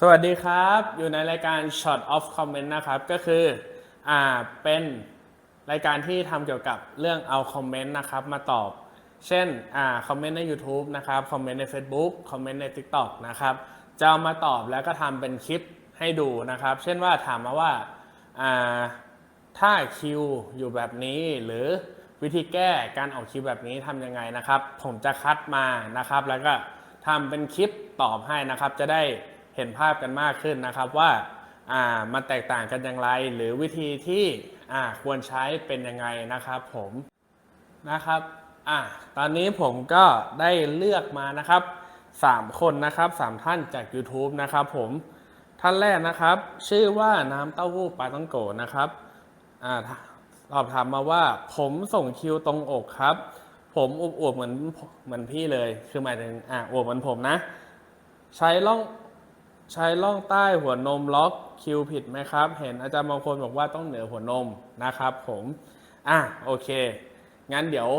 สวัสดีครับ อยู่ในรายการ Short of Comment นะครับ ก็คืออ่าเป็นรายการที่ทำเกี่ยวกับเรื่องเอาคอมเมนต์นะครับมาตอบ เช่นอ่าคอมเมนต์ใน YouTube นะครับคอมเมนต์ใน Facebook คอมเมนต์ใน TikTok นะครับจะเอามาตอบแล้วก็ทำเป็นคลิปให้ดูนะครับ เช่นว่าถามมาว่าอ่าถ้าคิวอยู่แบบนี้หรือวิธีแก้การออกคิวแบบนี้ทำยังไงนะครับ ผมจะคัดมานะครับ แล้วก็ทำเป็นคลิปตอบให้นะครับจะได้ เห็นภาพกันมากขึ้นนะครับว่ามันแตกต่างกันอย่างไร หรือวิธีที่ควรใช้เป็นยังไงนะครับผมนะครับอะตอนนี้ผมก็ได้เลือกมานะครับ 3 คนนะครับ 3 ท่านจาก YouTube นะครับผมท่านแรกนะครับ ชื่อว่าน้ำเต้าหู้ปลาต้องโกนะครับอ่าตอบถามมาว่า ผมส่งคิวตรงอกครับ ผมอวบๆเหมือนเหมือนพี่เลย คือหมายถึงอ่าอวบเหมือนผมนะ ใช้ล่อง ใช้ล่องใต้หัวนมล็อกคิวผิดไหมครับ เห็นอาจารย์บางคนบอกว่าต้องเหนือหัวนมนะครับผมอะโอเค งั้นเดี๋ยว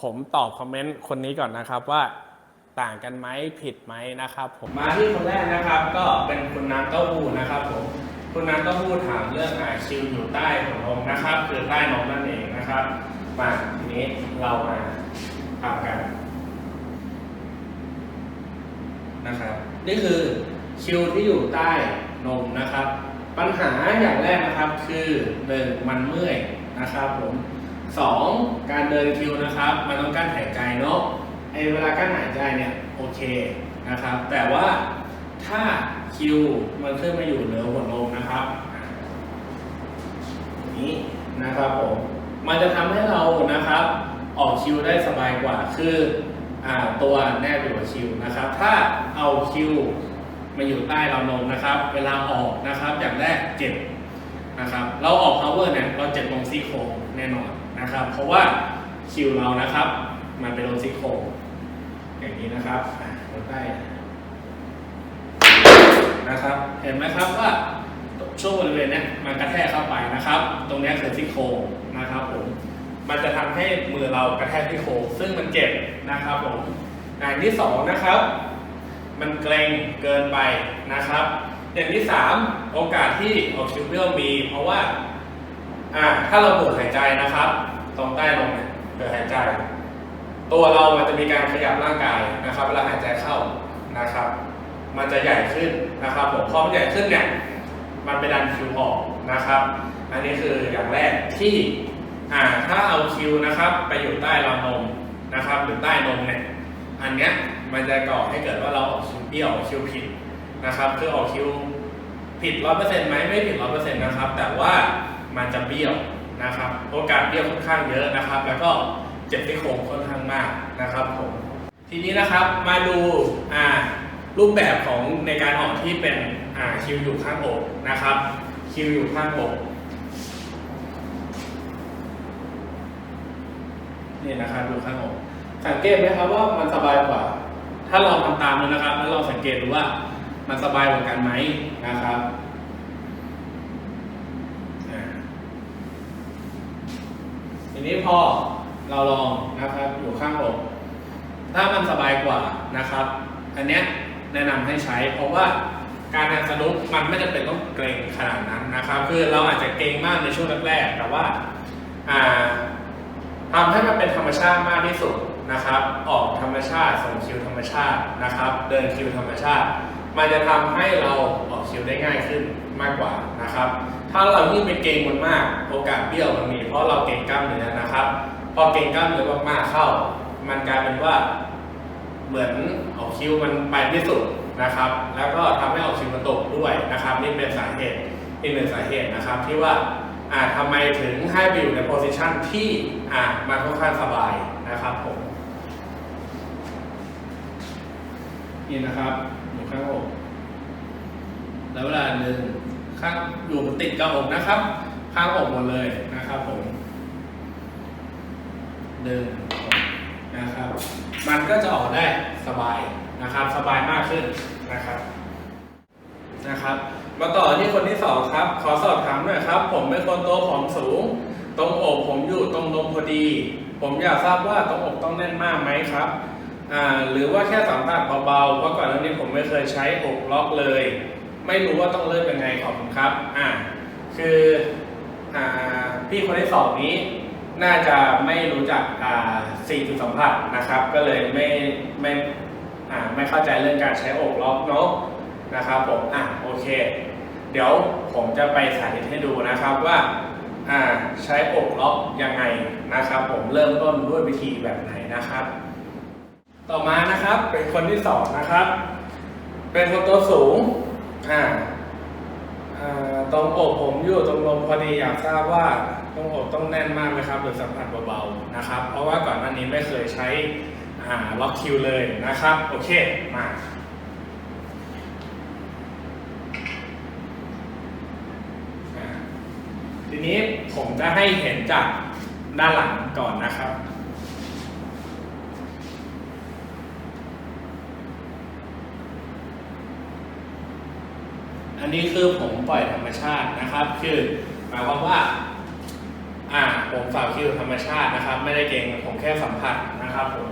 ผมตอบคอมเมนต์คนนี้ก่อนนะครับว่าต่างกันไหมผิดไหมนะครับ ผมมาที่คนแรกนะครับก็เป็นคุณน้ำเต้าหู้นะครับผมคุณน้ำเต้าหู้ถามเรื่องอาคิวอยู่ใต้หัวนมนะครับ คือใต้นมนั่นเองนะครับมาทีนี้เรามาทำกันนะครับนี่คือ คิวที่อยู่ใต้นมนะครับ ปัญหาอย่างแรกนะครับคือหนึ่งมันเมื่อยนะครับผมสองการเดินคิวนะครับ มันต้องกั้นหายใจเนาะไอเวลากั้นหายใจเนี่ยโอเคนะครับ แต่ว่าถ้าคิวมันขึ้นมาอยู่เหนือหัวนมนะครับนี้นะครับผมมันจะทำให้เรานะครับ ออกคิวได้สบายกว่าคืออตัวแนบอยู่กับคิวนะครับ ถ้าเอาคิว มาอยู่ใต้เรานมนะครับ เวลาออกนะครับอย่างแรกเจ็บนะครับ เราออก power เนี่ยเราเจ็บตรงซี่โครงแน่นอนนะครับ เพราะว่าคิวเรานะครับ มันเป็นตรงซี่โครงอย่างนี้นะครับอะเราใต้นะครับ เห็นไหมครับว่าช่วงบริเวณเนี้ยมันกระแทกเข้าไปนะครับ ตรงเนี้ยคือซี่โครงนะครับผมมันจะทำให้มือเรากระแทกที่โครงซึ่งมันเจ็บนะครับผมอย่างที่สองนะครับ มันเกรงเกินไปนะครับ อย่างที่สามโอกาสที่ออกซิเบิลมี เพราะว่าอ่าถ้าเราเปิดหายใจนะครับ ตรงใต้ลมเนี่ยเปิดหายใจ ตัวเรามันจะมีการขยับร่างกายนะครับเวลาหายใจเข้านะครับ มันจะใหญ่ขึ้นนะครับผมพอมันใหญ่ขึ้นเนี่ยมันไปดันคิวออกนะครับ อันนี้คืออย่างแรกที่อ่าถ้าเอาคิวนะครับ ไปอยู่ใต้ราวนมนะครับหรือใต้นมเนี่ย อันเนี้ยมันจะก่อให้เกิดว่าเราออกคิวเบี้ยวออกคิวผิดนะครับคือออกคิวผิดร้อยเปอร์เซ็นต์ไหมไม่ผิดร้อยเปอร์เซ็นต์นะครับ แต่ว่ามันจะเบี้ยวนะครับ โอกาสเบี้ยวค่อนข้างเยอะนะครับ แล้วก็เจ็บที่โครงค่อนข้างมากนะครับผมทีนี้นะครับมาดูอ่ารูปแบบของในการออกที่เป็นอ่าคิวอยู่ข้างอกนะครับ คิวอยู่ข้างอกนี่นะครับดูข้างอก สังเกตไหมครับว่ามันสบายกว่า ถ้าลองทำตามดูนะครับ แล้วลองสังเกตดูว่ามันสบายกว่ากันไหมนะครับอ่าทีนี้พอเราลองนะครับอยู่ข้างอกถ้ามันสบายกว่านะครับ อันเนี้ยแนะนำให้ใช้ เพราะว่าการทำสนุกมันไม่จำเป็นต้องเกรงขนาดนั้นนะครับ คือเราอาจจะเกรงมากในช่วงแรกๆแต่ว่าอ่าทำให้มันเป็นธรรมชาติมากที่สุด นะครับ ออกธรรมชาติส่งคิวธรรมชาตินะครับ เดินคิวธรรมชาติ มันจะทำให้เราออกคิวได้ง่ายขึ้นมากกว่านะครับ ถ้าเรายิ่งไปเกรงมันมากโอกาสเบี้ยวมันมีเพราะเราเกรงกล้ามเนื้อนะครับ พอเกรงกล้ามเนื้อมากๆเข้า มันกลายเป็นว่า เหมือนออกคิวมันไปไม่สุดนะครับ แล้วก็ทำให้ออกคิวมันตกด้วยนะครับ นี่เป็นสาเหตุอีกหนึ่งสาเหตุนะครับที่ว่าอ่าทำไมถึงให้ไปอยู่ในโพสิชันที่อ่ามันค่อนข้างสบายนะครับผม นี่นะครับอยู่ข้างอกแล้วเวลาหนึ่งข้างอยู่ติดกับอกนะครับ ข้างอกหมดเลยนะครับผมหนึ่งนะครับ มันก็จะออกได้สบายนะครับ สบายมากขึ้นนะครับนะครับ มาต่อที่คนที่สองครับ ขอสอบถามหน่อยครับ ผมเป็นคนโตผอมสูง ตรงอกผมอยู่ตรงนมพอดี ผมอยากทราบว่าตรงอกต้องแน่นมากไหมครับ อ่าหรือว่าแค่สัมผัสเบาๆ เพราะก่อนหน้านี้ผมไม่เคยใช้อกล็อกเลย ไม่รู้ว่าต้องเริ่มยังไงขอบคุณครับอ่าคืออ่าพี่คนที่สองนี้น่าจะไม่รู้จักอ่าสี่จุดสัมผัสนะครับ ก็เลยไม่ไม่อ่าไม่เข้าใจเรื่องการใช้อกล็อกเนาะนะครับผมอะโอเค เดี๋ยวผมจะไปสาธิตให้ดูนะครับว่าอ่าใช้อกล็อกยังไงนะครับ ผมเริ่มต้นด้วยวิธีแบบไหนนะครับ ต่อมานะครับ เป็นคนที่สองนะครับ เป็นคนตัวสูงอ่าตรงอกผมอยู่ตรงลมพอดีอยากทราบว่าตรงอกต้องแน่นมากไหมครับหรือสัมผัสเบาๆนะครับ เพราะว่าก่อนหน้านี้ไม่เคยใช้อ่าล็อกคิวเลยนะครับ โอเคมาทีนี้ผมจะให้เห็นจากด้านหลังก่อนนะครับ อันนี้คือผมปล่อยธรรมชาตินะครับ คือหมายความว่าอ่าผมฝากคิวธรรมชาตินะครับ ไม่ได้เก่งผมแค่สัมผัสนะครับผม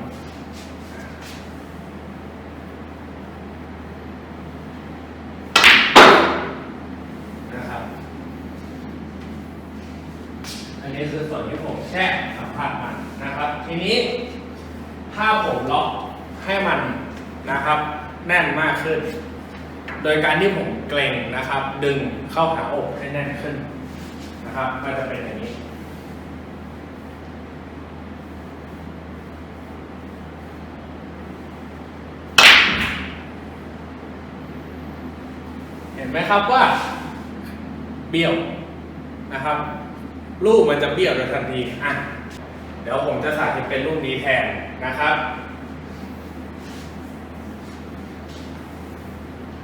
นะครับ อันนี้คือส่วนที่ผมแค่สัมผัสมันนะครับ ทีนี้ถ้าผมล็อกให้มันนะครับ แน่นมากขึ้น โดยการที่ผม เกรงนะครับ ดึงเข้าหาอกให้แน่นขึ้นนะครับก็จะเป็นอย่างนี้ เห็นไหมครับว่า เบี้ยวนะครับ รูปมันจะเบี้ยวโดยทันทีอะเดี๋ยวผมจะสาธิตเป็นรูปนี้แทนนะครับ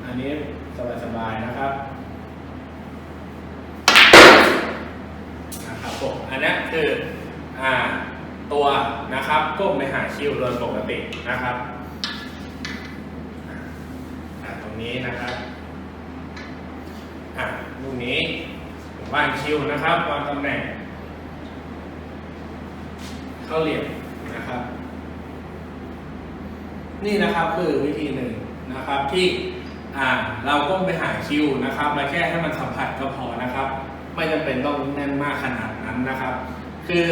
อันนี้ สบายๆนะครับนะครับผมอันนี้คืออ่าตัวนะครับก้มไปหาคิวโดยปกตินะครับอ่าตรงนี้นะครับอ่าลูกนี้วางคิวนะครับวางตำแหน่ง เข้าเหลี่ยมนะครับ นี่นะครับคือวิธีหนึ่งนะครับที่ อ่าเราก้มไปหาคิวนะครับแล้วแค่ให้มันสัมผัสก็พอนะครับ ไม่จำเป็นต้องแน่นมากขนาดนั้นนะครับ คือ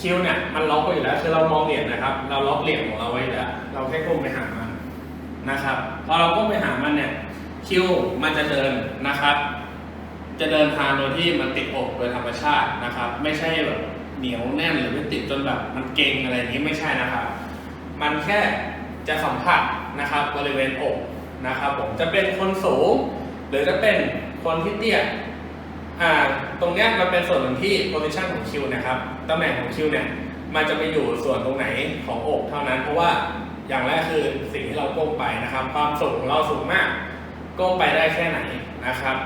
คิวเนี่ยมันล็อกไว้อยู่แล้วคือเรามองเหรียญนะครับ เราล็อกเหรียญของเราไว้แล้ว เราแค่ก้มไปหามันนะครับ พอเราก้มไปหามันเนี่ยคิวมันจะเดินนะครับ จะเดินทางโดยที่มันติดอกโดยธรรมชาตินะครับ ไม่ใช่แบบเหนียวแน่นหรือไม่ติดจนแบบมันเก่งอะไรอย่างนี้ไม่ใช่นะครับ มันแค่จะสัมผัสนะครับบริเวณอก นะครับผมจะเป็นคนสูง หรือจะเป็นคนที่เตี้ยอ่าตรงเนี้ยมันเป็นส่วนหนึ่งที่ position ของคิวนะครับตำแหน่งของคิวเนี่ยมันจะไปอยู่ส่วนตรงไหนของอกเท่านั้น เพราะว่าอย่างแรกคือสิ่งที่เราก้มไปนะครับ ความสูงของเราสูงมากก้มไปได้แค่ไหนนะครับ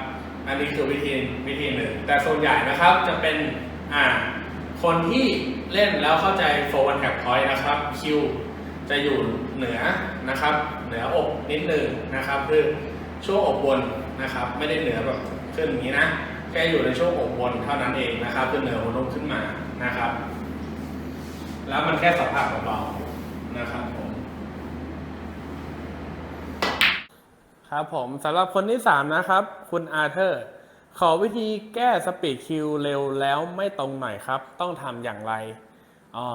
อันนี้คือวิธีวิธีหนึ่ง แต่ส่วนใหญ่นะครับจะเป็นอ่าคนที่เล่นแล้วเข้าใจโฟร์วันแท็บพอยต์นะครับคิวจะอยู่ เหนือนะครับ เหนืออกนิดหนึ่งนะครับ คือช่วงอกบนนะครับ ไม่ได้เหนือแบบขึ้นอย่างนี้นะแค่อยู่ในช่วงอกบนเท่านั้นเองนะครับคือเหนือหัวนมขึ้นมานะครับ แล้วมันแค่สัมผัสเบาๆนะครับผมครับผมสำหรับคนที่ 3 นะครับ คุณอาเธอร์ ขอวิธีแก้สปีดคิวเร็วแล้วไม่ตรงหน่อยครับ ต้องทำอย่างไรอ๋อ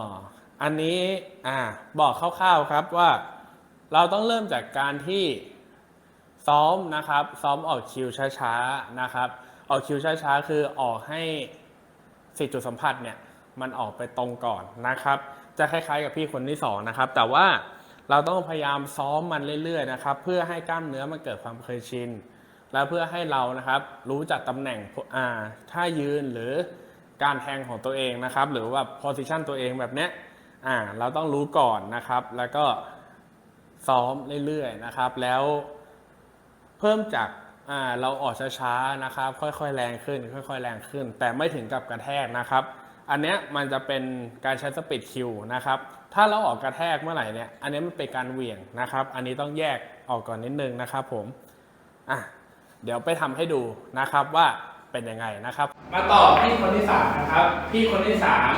อันนี้อ่าบอกคร่าวๆครับว่าเราต้องเริ่มจากการที่ซ้อมนะครับ ซ้อมออกคิวช้าๆนะครับ ออกคิวช้าๆ คือออกให้สิจุดสัมผัสเนี่ยมันออกไปตรงก่อนนะครับ จะคล้ายๆกับพี่คนที่สองนะครับ แต่ว่าเราต้องพยายามซ้อมมันเรื่อยๆนะครับ เพื่อให้กล้ามเนื้อมันเกิดความเคยชิน และเพื่อให้เรานะครับรู้จักตำแหน่งอ่าท่ายืนหรือการแทงของตัวเองนะครับ หรือว่า position ตัวเองแบบเนี้ย อ่าเราต้องรู้ก่อนนะครับ แล้วก็ซ้อมเรื่อยๆนะครับ แล้วเพิ่มจากอ่าเราออกช้าๆนะครับ ค่อยๆแรงขึ้น ค่อยๆแรงขึ้น แต่ไม่ถึงกับกระแทกนะครับ อันเนี้ยมันจะเป็นการใช้สปีดคิวนะครับ ถ้าเราออกกระแทกเมื่อไหร่เนี่ย อันนี้มันเป็นการเหวี่ยงนะครับ อันนี้ต้องแยกออกก่อนนิดนึงนะครับผมอะเดี๋ยวไปทำให้ดูนะครับว่าเป็นยังไงนะครับ มาต่อพี่คนที่สามนะครับ พี่คนที่สาม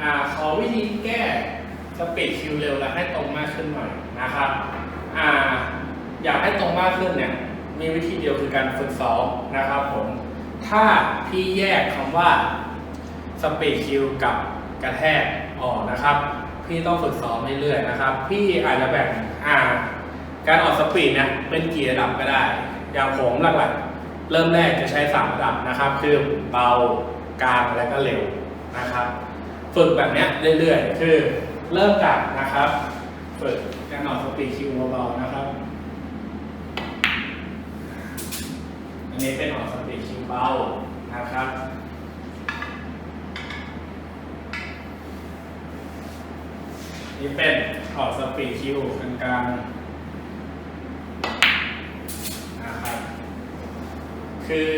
อ่าขอวิธีแก้สปีดคิวเร็วและให้ตรงมากขึ้นหน่อยนะครับอ่าอยากให้ตรงมากขึ้นเนี่ยมีวิธีเดียวคือการฝึกซ้อมนะครับผม ถ้าพี่แยกคำว่าสปีดคิวกับกระแทกออกนะครับ พี่ต้องฝึกซ้อมเรื่อยๆนะครับ พี่อาจจะแบ่งอ่าการออกสปีดเนี่ยเป็นกี่ระดับก็ได้ อย่างผมหลักๆเริ่มแรกจะใช้สามระดับนะครับ คือเบากลางและก็เร็วนะครับ ฝึกแบบนี้เรื่อยๆ คือเริ่มจากนะครับ ฝึกการออกสปีดคิวเบาๆนะครับ อันนี้เป็นออกสปีดคิวเบานะครับนี่เป็นออกสปีดคิวกลางๆนะครับ คือ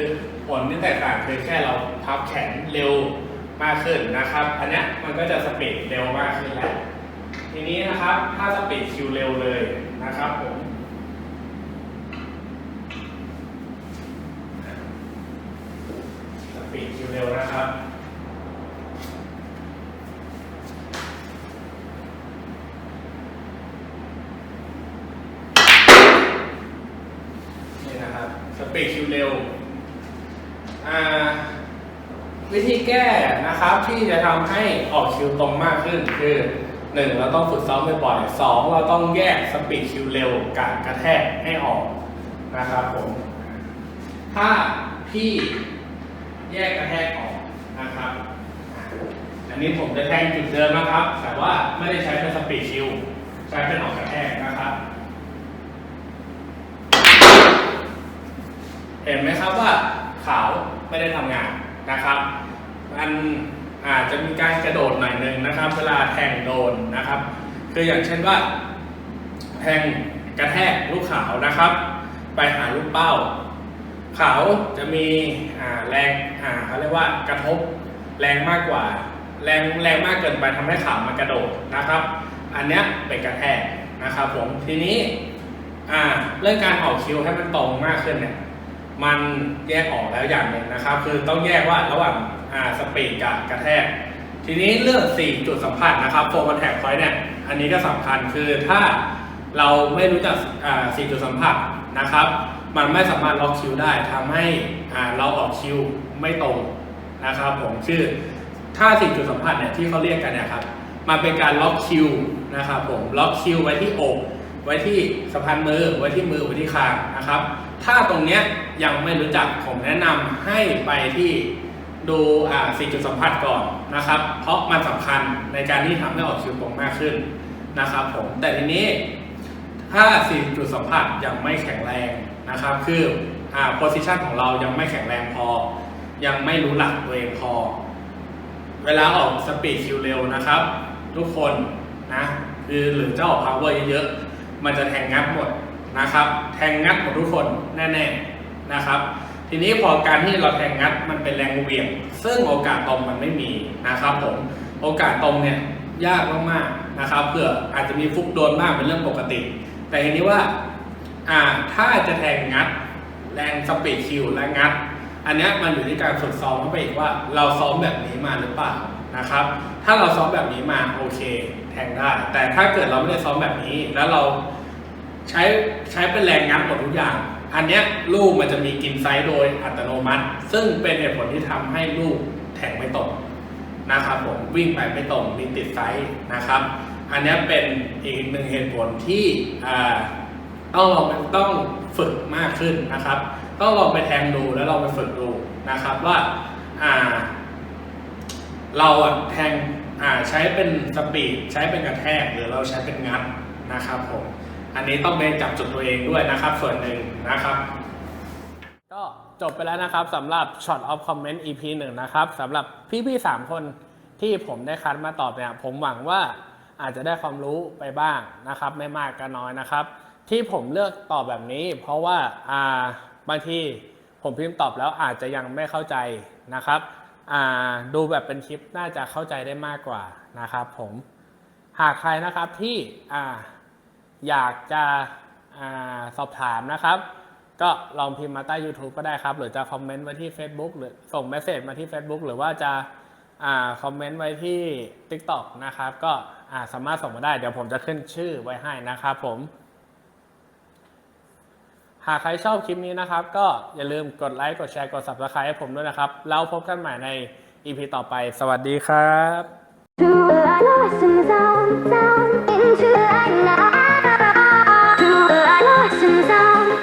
ผลที่แตกต่างคือแค่เราพับแขนเร็ว มากขึ้นนะครับ อันนี้มันก็จะสปีดเร็วมากขึ้นแล้ว ทีนี้นะครับถ้าสปีดคิวเร็วเลยนะครับผมสปีดคิวเร็วนะครับนี่นะครับสปีดคิวเร็วอ่า วิธีแก้นะครับที่จะทำให้ออกคิวตรงมากขึ้นคือหนึ่งเราต้องฝึกซ้อมบ่อยๆสองเราต้องแยกสปีดคิวเร็วกับกระแทกให้ออกนะครับผม ถ้าพี่แยกกระแทกออกนะครับ อันนี้ผมจะแทงจุดเดิมนะครับ แต่ว่าไม่ได้ใช้เป็นสปีดคิว ใช้เป็นออกกระแทกนะครับ เห็นไหมครับว่าขาวไม่ได้ทำงาน นะครับมันอาจจะมีการกระโดดหน่อยหนึ่งนะครับ เวลาแทงโดนนะครับ คืออย่างเช่นว่า แทงกระแทกลูกขาวนะครับ ไปหาลูกเป้า ขาวจะมีแรงเขาเรียกว่ากระทบแรงมากกว่า แรงแรงมากเกินไปทำให้ขาวมันกระโดดนะครับ อันนี้เป็นกระแทกนะครับผมทีนี้เรื่องการออกคิวให้มันตรงมากขึ้นเนี่ย มันแยกออกแล้วอย่างหนึ่งนะครับ คือต้องแยกว่าระหว่างอ่าสปีดกับกระแทก ทีนี้เรื่อง4จุดสัมผัสนะครับโฟมแท็กพอยต์เนี่ยอันนี้ก็สำคัญคือถ้าเราไม่รู้จักอ่า4จุดสัมผัสนะครับ มันไม่สามารถล็อกคิวได้ทำให้อ่าเราออกคิวไม่ตรงนะครับผมชื่อถ้า4จุดสัมผัสเนี่ยที่เขาเรียกกันเนี่ยครับมันเป็นการล็อกคิวนะครับผมล็อกคิวไว้ที่อก ไว้ที่สะพานมือ ไว้ที่มือ ไว้ที่คางนะครับ ถ้าตรงเนี้ยยังไม่รู้จักผมแนะนำให้ไปที่ดูอ่าสี่จุดสัมผัสก่อนนะครับ เพราะมันสำคัญในการที่ทำให้ออกคิวตรงมากขึ้นนะครับผม แต่ทีนี้ถ้าสี่จุดสัมผัสยังไม่แข็งแรงนะครับ คืออ่าโพซิชันของเรายังไม่แข็งแรงพอ ยังไม่รู้หลักตัวเองพอ เวลาออกสปีดคิวเร็วนะครับ ทุกคนนะคือหรือจะออก power เยอะๆ มันจะแทงงัดหมดนะครับ แทงงัดหมดทุกคนแน่ๆนะครับ ทีนี้พอการที่เราแทงงัดมันเป็นแรงเหวี่ยง ซึ่งโอกาสตรงมันไม่มีนะครับผมโอกาสตรงเนี่ยยากมากๆนะครับเพื่ออาจจะมีฟุกโดนบ้างเป็นเรื่องปกติ แต่ทีนี้ว่าอ่าถ้าจะแทงงัดแรงสปีดคิวและงัด อันนี้มันอยู่ที่การฝึกซ้อมเข้าไปอีกว่า เราซ้อมแบบนี้มาหรือเปล่านะครับ ถ้าเราซ้อมแบบนี้มาโอเค แทงได้ แต่ถ้าเกิดเราไม่ได้ซ้อมแบบนี้ แล้วเราใช้ใช้เป็นแรงงัดหมดทุกอย่าง อันเนี้ยลูกมันจะมีกินไซส์โดยอัตโนมัติ ซึ่งเป็นเหตุผลที่ทำให้ลูกแทงไม่ตรงนะครับผมวิ่งไปไม่ตรงมีติดไซส์นะครับ อันนี้เป็นอีกหนึ่งเหตุผลที่ต้องลองต้องฝึกมากขึ้นนะครับ ต้องลองไปแทงดูแล้วลองไปฝึกดูนะครับว่าเราแทง อ่าใช้เป็นสปีดใช้เป็นกระแทกหรือเราใช้เป็นงัดนะครับผมอันนี้ต้องไปจับจุดตัวเองด้วยนะครับ ส่วนหนึ่งนะครับก็จบไปแล้วนะครับสำหรับ Shot of Comment EP หนึ่งนะครับสำหรับพี่ๆสามคนที่ผมได้คัดมาตอบเนี่ยผมหวังว่าอาจจะได้ความรู้ไปบ้างนะครับ ไม่มากก็น้อยนะครับ ที่ผมเลือกตอบแบบนี้ เพราะว่าบางทีผมพิมพ์ตอบแล้วอาจจะยังไม่เข้าใจนะครับ ดูแบบเป็นคลิปน่าจะเข้าใจได้มากกว่านะครับผมหากใครนะครับที่ออยากจะอสอบถามนะครับ ก็ลองพิมพ์มาใต้ YouTube ก็ได้ครับ หรือจะคอมเมนต์ไว้ที่ Facebook หรือส่งเมสเซจมาที่ Facebook หรือว่าจะอคอมเมนต์ไว้ที่ TikTok นะครับ ก็สามารถส่งมาได้ เดี๋ยวผมจะขึ้นชื่อไว้ให้นะครับผม หากใครชอบคลิปนี้นะครับ ก็อย่าลืมกดไลค์กดแชร์กด subscribe ให้ผมด้วยนะครับ แล้วพบกันใหม่ใน EP ต่อไป สวัสดีครับ Into the night now.